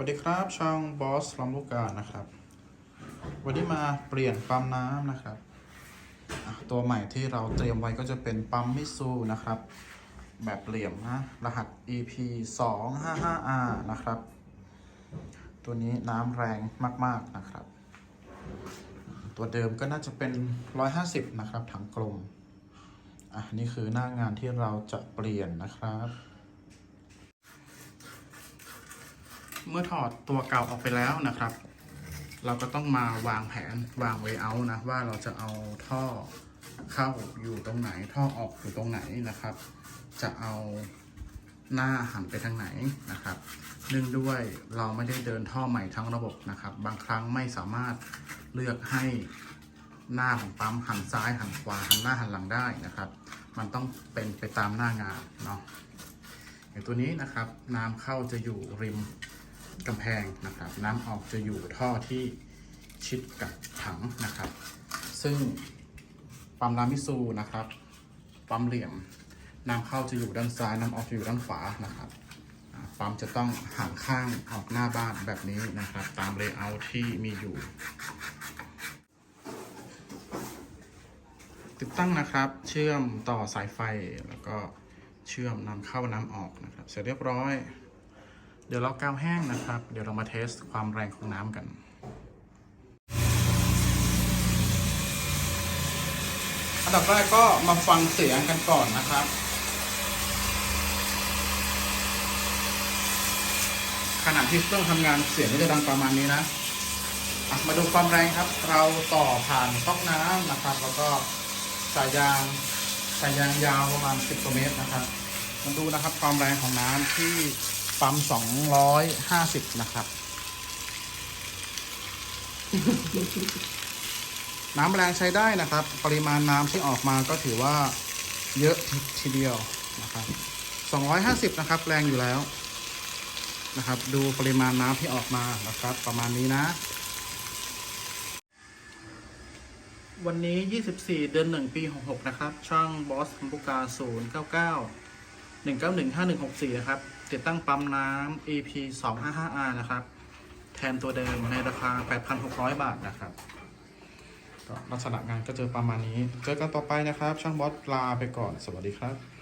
วัสดีครับช่องบอสลำลูกกานะครับ วันนี้มาเปลี่ยนปั๊มน้ำนะครับ ตัวใหม่ที่เราเตรียมไว้ก็จะเป็นปั๊มมิซูนะครับ แบบเหลี่ยมนะ รหัส EP 2 5 5 R นะครับ ตัวนี้น้ำแรงมาก ๆ นะครับ ตัวเดิมก็น่าจะเป็น 150 นะครับถังกลม อะ นี่คือหน้างานที่เราจะเปลี่ยนนะครับ เมื่อถอดตัวเก่าออกไปแล้วนะครับ เราก็ต้องมาวางแผนวางไว้เอานะว่าเราจะเอาท่อเข้าอยู่ตรงไหน ท่อออกอยู่ตรงไหนนะครับ จะเอาหน้าหันไปทางไหนนะครับ เนื่องด้วยเราไม่ได้เดินท่อใหม่ทั้งระบบนะครับ บางครั้งไม่สามารถเลือกให้หน้าของปั๊มหันซ้ายหันขวาหันหน้าหันหลังได้นะครับ มันต้องเป็นไปตามหน้างานเนาะอย่างตัวนี้นะครับ น้ำเข้าจะอยู่ริม กำแพงนะครับน้ำออกจะอยู่ท่อที่ชิดกับถังนะครับ ซึ่งปั๊มรามิซูนะครับปั๊มเหลี่ยมน้ำเข้าจะอยู่ด้านซ้ายน้ำออกจะอยู่ด้านขวานะครับปั๊มจะต้องหันข้างออกหน้าบ้านแบบนี้นะครับ ตามเลเยอร์ที่มีอยู่ ติดตั้งนะครับ เชื่อมต่อสายไฟแล้วก็เชื่อมน้ำเข้าน้ำออกนะครับ เสร็จเรียบร้อย เดี๋ยวเรากาวแห้งนะครับ เดี๋ยวเรามาเทสความแรงของน้ำกันอันดับแรกก็มาฟังเสียงกันก่อนนะครับ ขณะที่เครื่องทำงานเสียงก็จะดังประมาณนี้นะะมาดูความแรงครับ เราต่อผ่านก๊อกน้ำนะครับ แล้วก็สายยางสายยางยาวประมาณ 10กว่าเมตรนะครับมาดูนะครับความแรงของน้ำที่ ปั๊ม250นะครับ น้ำแรงใช้ได้นะครับ ปริมาณน้ำที่ออกมาก็ถือว่าเยอะทีเดียวนะครับ250นะครับ แรงอยู่แล้วนะครับ ดูปริมาณน้ำที่ออกมานะครับ ประมาณนี้นะ วันนี้ 24 เดือน 1 ปี 66 นะครับ ช่องบอสคัมพูกา099 1915164 นะครับ ติดตั้งปั๊มน้ำ EP 255R นะครับ แทนตัวเดิมในราคา 8,600 บาทนะครับลักษณะงานก็เจอประมาณนี้ เจอกันต่อไปนะครับ ช่างบอสลาไปก่อน สวัสดีครับ